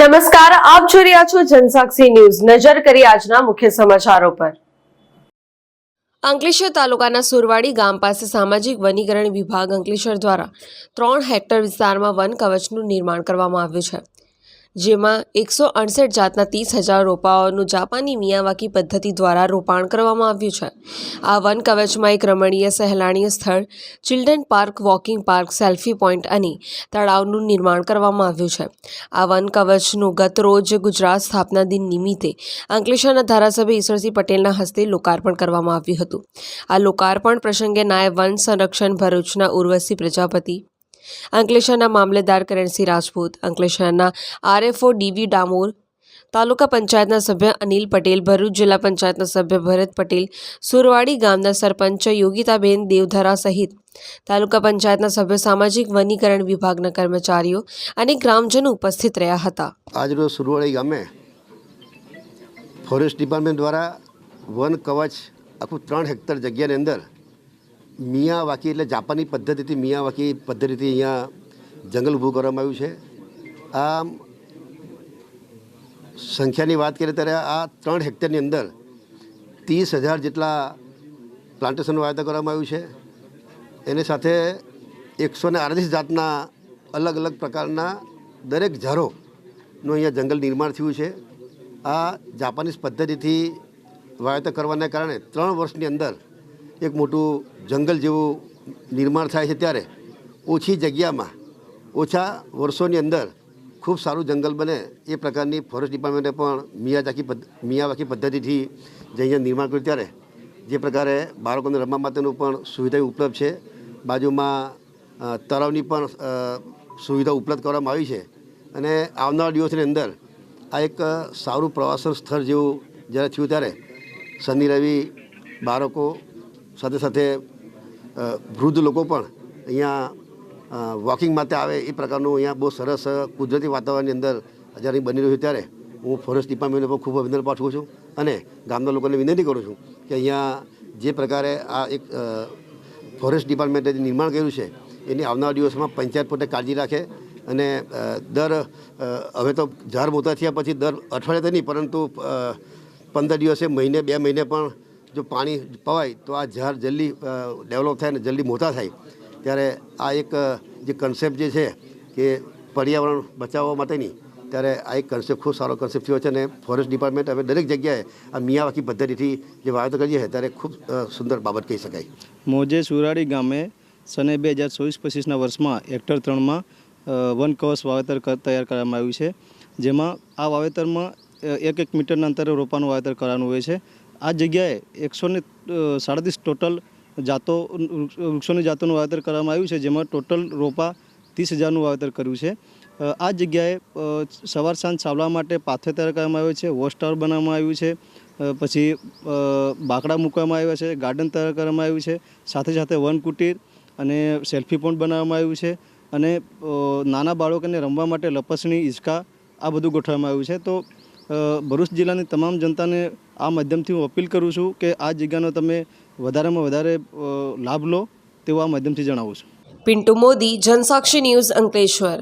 નમસ્કાર, આપ જોઈ રહ્યા છો જનસાક્ષી ન્યૂઝ. નજર કરી આજના મુખ્ય સમાચારો પર. અંકલેશ્વર તાલુકાના સુરવાડી ગામ પાસે સામાજિક વનીકરણ વિભાગ અંકલેશ્વર દ્વારા ત્રણ હેક્ટર વિસ્તારમાં વન કવચનું નિર્માણ કરવામાં આવ્યું છે. જેમાં એકસો અડસઠ જાતના ત્રીસ હજાર રોપાઓનું જાપાની મિયાવાકી પદ્ધતિ દ્વારા રોપાણ કરવામાં આવ્યું છે. આ વન કવચમાં એક રમણીય સહેલાણીય સ્થળ, children park, walking park, selfie point અને તળાવનું નિર્માણ કરવામાં આવ્યું છે. આ વન કવચનું ગત રોજ ગુજરાત સ્થાપના દિન નિમિત્તે અંકલેશ્વરના ધારાસભ્ય ઈશ્વરસિંહ પટેલના હસ્તે લોકાર્પણ કરવામાં આવ્યું હતું. આ લોકાર્પણ પ્રસંગે નાયબ વન સંરક્ષણ ભરૂચના ઉર્વશી પ્રજાપતિ અંકલેશ્વરના મામલેદાર કરણસિંહ રાજપૂત, અંકલેશ્વરના આરએફઓ ડીવી ડામોર, તાલુકા પંચાયતના સભ્ય અનિલ પટેલ, ભરૂચ જિલ્લા પંચાયતના સભ્ય ભરત પટેલ, સુરવાડી ગામના સરપંચ યોગિતાબેન દેવધરા સહિત તાલુકા પંચાયતના સભ્ય, સામાજિક વનીકરણ વિભાગના કર્મચારીઓ અને ગ્રામજનો ઉપસ્થિત રહ્યા હતા. આજરોજ સુરવાડી ગામે ફોરેસ્ટ ડિપાર્ટમેન્ટ દ્વારા વન કવચ આખું ત્રણ હેક્ટર જગ્યાની અંદર મિયાવાકી એટલે જાપાની પદ્ધતિથી મિયાવાકી પદ્ધતિથી અહીંયા જંગલ ઊભું કરવામાં આવ્યું છે. આમ સંખ્યાની વાત કરીએ ત્યારે આ ત્રણ હેક્ટરની અંદર ત્રીસ હજાર જેટલા પ્લાન્ટેશનનું વાયદા કરવામાં આવ્યું છે. એની સાથે એકસો ને આડત્રીસ જાતના અલગ અલગ પ્રકારના દરેક ઝારોનું અહીંયા જંગલ નિર્માણ થયું છે. આ જાપાનીઝ પદ્ધતિથી વાવેતર કરવાને કારણે ત્રણ વર્ષની અંદર એક મોટું જંગલ જેવું નિર્માણ થાય છે ત્યારે ઓછી જગ્યામાં, ઓછા વર્ષોની અંદર ખૂબ સારું જંગલ બને એ પ્રકારની ફોરેસ્ટ ડિપાર્ટમેન્ટે પણ મિયાજાકી મિયાવાકી પદ્ધતિથી જે અહીંયા નિર્માણ કર્યું ત્યારે જે પ્રકારે બાળકોને રમવા માટેનું પણ સુવિધા ઉપલબ્ધ છે. બાજુમાં તળાવની પણ સુવિધા ઉપલબ્ધ કરવામાં આવી છે અને આવનારા દિવસની અંદર આ એક સારું પ્રવાસન સ્થળ જેવું જ્યારે થયું ત્યારે શનિ રવિ બાળકો સાથે સાથે વૃદ્ધ લોકો પણ અહીંયા વોકિંગ માટે આવે એ પ્રકારનું અહીંયા બહુ સરસ કુદરતી વાતાવરણની અંદર જ્યારે બની રહ્યું ત્યારે. હું ફોરેસ્ટ ડિપાર્ટમેન્ટને પણ ખૂબ અભિનંદન પાઠવું છું અને ગામના લોકોને વિનંતી કરું છું કે અહીંયા જે પ્રકારે આ એક ફોરેસ્ટ ડિપાર્ટમેન્ટે નિર્માણ કર્યું છે, એની આવનારા દિવસમાં પંચાયત પોતે કાળજી રાખે અને દર હવે તો ઝાડ મોટા થયા પછી દર અઠવાડિયે નહીં પરંતુ પંદર દિવસે મહિને, બે મહિને પણ જો પાણી પવાય તો આ ઝાડ જલ્દી ડેવલપ થાય ને જલ્દી મોટા થાય. ત્યારે આ એક જે કન્સેપ્ટ જે છે કે પર્યાવરણ બચાવવા માટેની, ત્યારે આ એક કન્સેપ્ટ ખૂબ સારો કન્સેપ્ટ થયો છે અને ફોરેસ્ટ ડિપાર્ટમેન્ટ હવે દરેક જગ્યાએ આ મિયાવાકી પદ્ધતિથી જે વાવેતર કરીએ છીએ ત્યારે ખૂબ સુંદર બાબત કહી શકાય. મોજે સુરાડી ગામે સને બે હજાર ચોવીસ પચીસના વર્ષમાં હેક્ટર ત્રણમાં વન કવચ વાવેતર તૈયાર કરવામાં આવ્યું છે. જેમાં આ વાવેતરમાં એક એક મીટરના અંતરે રોપાનું વાવેતર કરવાનું હોય છે. આ જગ્યાએ એકસો ને સાડત્રીસ ટોટલ જાતો વૃક્ષ- વૃક્ષોની જાતોનું વાવેતર કરવામાં આવ્યું છે, જેમાં ટોટલ રોપા ત્રીસ હજારનું વાવેતર કર્યું છે. આ જગ્યાએ સવાર સાંજ ચાલવા માટે પાથે તૈયાર કરવામાં આવ્યો છે વોચ ટાવર બનાવવામાં આવ્યું છે પછી બાકડા મૂકવામાં આવ્યા છે, ગાર્ડન તૈયાર કરવામાં આવ્યું છે, સાથે સાથે વન કુટીર અને સેલ્ફી પોઈન્ટ બનાવવામાં આવ્યું છે અને નાના બાળકોને રમવા માટે લપસણી હિંચકા આ બધું ગોઠવવામાં આવ્યું છે. તો ભરૂચ જિલ્લાની તમામ જનતાને આ માધ્યમથી હું અપીલ કરું છું કે આ જગ્યાનો તમે વધારેમાં વધારે લાભ લો તેવું આ માધ્યમથી જણાવું છું. પિન્ટુ મોદી, જનસાક્ષી ન્યૂઝ અંકલેશ્વર.